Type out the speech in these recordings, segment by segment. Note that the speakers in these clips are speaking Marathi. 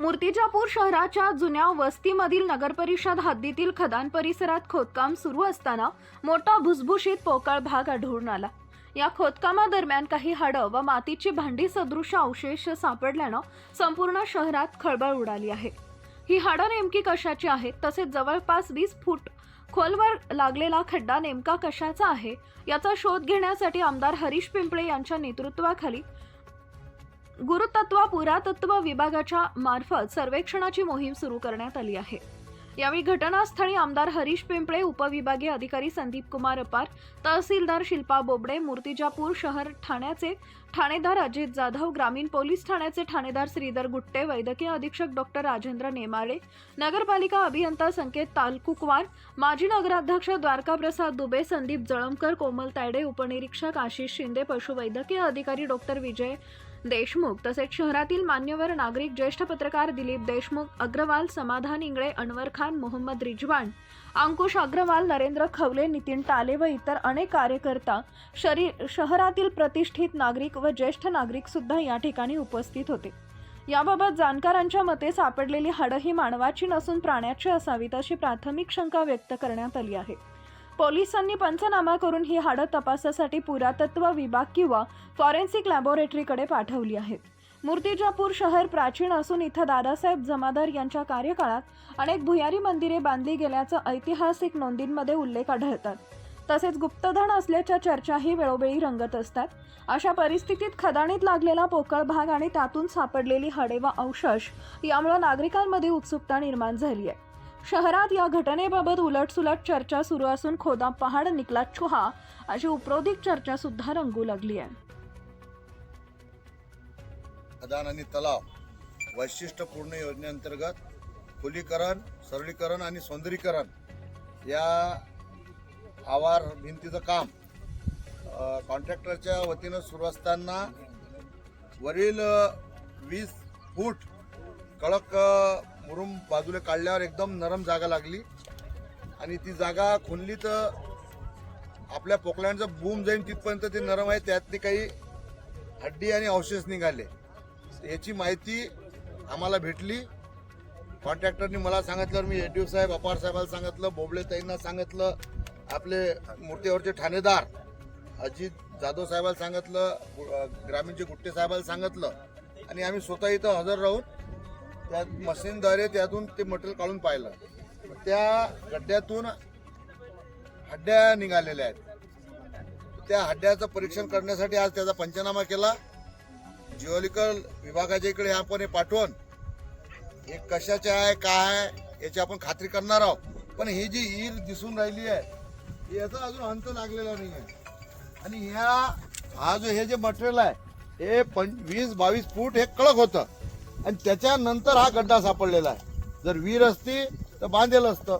मूर्तिजापूर शहराच्या जुन्या वस्तीमधील नगरपरिषद हद्दीतील खदान परिसरात खोदकाम सुरू असताना मोठा भुसभुशीत पोकळ भाग आढळून आला. या खोदकामादरम्यान काही हाडं व मातीची भांडी सदृश अवशेष सापडल्यानं संपूर्ण शहरात खळबळ उडाली आहे. ही हाडं नेमकी कशाची आहेत? तसेच जवळपास वीस फूट खोलवर लागलेला खड्डा नेमका कशाचा आहे? याचा शोध घेण्यासाठी आमदार हरीश पिंपळे यांच्या नेतृत्वाखाली गुरुतत्व पुरातत्व विभागाच्या मार्फत सर्वेक्षणाची मोहीम सुरू करण्यात आली आहे. यावेळी घटनास्थळी आमदार हरीश पिंपळे उपविभागीय अधिकारी संदीप कुमार अपार तहसीलदार शिल्पा बोबडे मूर्तिजापूर शहर ठाण्याचे ठाणेदार अजित जाधव ग्रामीण पोलीस ठाण्याचे ठाणेदार श्रीधर गुट्टे वैद्यकीय अधीक्षक डॉक्टर राजेंद्र नेमाळे नगरपालिका अभियंता संकेत तालकुकवार माजी नगराध्यक्ष द्वारकाप्रसाद दुबे संदीप जळमकर कोमल तायडे उपनिरीक्षक आशिष शिंदे पशुवैद्यकीय अधिकारी डॉक्टर विजय देशमुख तसेच शहरातील मान्यवर नागरिक ज्येष्ठ पत्रकार दिलीप देशमुख अग्रवाल समाधान इंगळे अनवर खान मोहम्मद रिजवान अंकुश अग्रवाल नरेंद्र खवले नितीन टाले व इतर अनेक कार्यकर्ता शरी शहरातील प्रतिष्ठित नागरिक व ज्येष्ठ नागरिक सुद्धा या ठिकाणी उपस्थित होते. याबाबत जाणकारांच्या मते सापडलेली हाडं ही मानवाची नसून प्राण्याची असावीत अशी प्राथमिक शंका व्यक्त करण्यात आली आहे. पोलिसांनी पंचनामा करून ही हाडं तपासासाठी पुरातत्व विभाग किंवा फॉरेन्सिक लॅबोरेटरीकडे पाठवली आहेत. मूर्तिजापूर शहर प्राचीन असून इथं दादासाहेब जमादार यांच्या कार्यकाळात अनेक भुयारी मंदिरे बांधली गेल्याचं ऐतिहासिक नोंदींमध्ये उल्लेख आढळतात. तसेच गुप्तधन असल्याच्या चर्चाही वेळोवेळी रंगत असतात. अशा परिस्थितीत खदाणीत लागलेला पोकळ भाग आणि त्यातून सापडलेली हाडे व अवशेष यामुळे नागरिकांमध्ये उत्सुकता निर्माण झाली आहे. शहरात या घटनेबाबत उलटसुलट चर्चा सुरू असून खोदा पहाड निकला चुहा अशी उपरोधिक चर्चा सुद्धा रंगू लागली आहे. खदान आणि तलाव वैशिष्ट्यपूर्ण योजनेअंतर्गत खोलीकरण सरळीकरण आणि सौंदर्यीकरण या आवार भिंतीचं काम कॉन्ट्रॅक्टरच्या वतीनं सुरू असताना वरील वीस फूट कडक मुरुम बाजूला काढल्यावर एकदम नरम जागा लागली आणि ती जागा खुनली तर आपल्या पोकलँडचं बूम जाईन तिथपर्यंत ते नरम आहे त्यातली काही हड्डी आणि अवशेष निघाले. याची माहिती आम्हाला भेटली. कॉन्ट्रॅक्टरनी मला सांगितलं मी एडीओ साहेब अपार साहेबाला सांगितलं बोबळे ताईंना सांगितलं आपले मूर्तीवरचे ठाणेदार अजित जाधव साहेबाला सांगितलं गु- ग्रामीणचे गुट्टे साहेबाला सांगितलं आणि आम्ही स्वतः इथं हजर राहून त्या मशीनद्वारे त्यातून ते मटेरियल काढून पाहिलं. त्या गड्ड्यातून हड्ड्या निघालेल्या आहेत. त्या हड्ड्याचं परीक्षण करण्यासाठी आज त्याचा पंचनामा केला. जिओलिकल विभागाच्या इकडे आपण हे पाठवून हे कशाचे आहे काय आहे याची आपण खात्री करणार आहोत. पण ही जी ईर दिसून राहिली आहे याचा अजून अंत लागलेला नाही आहे. आणि ह्या हा जो हे जे मटेरियल आहे हे पण वीस बावीस फूट हे कडक होतं. आणि त्याच्यानंतर हा गड्डा सापडलेला आहे. जर वीर असती तर बांधेल असतं.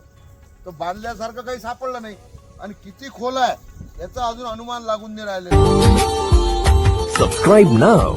तर बांधल्यासारखं काही सापडलं नाही. आणि किती खोल आहे याचं अजून अनुमान लागून नाही राहिले सबस्क्राईब नाव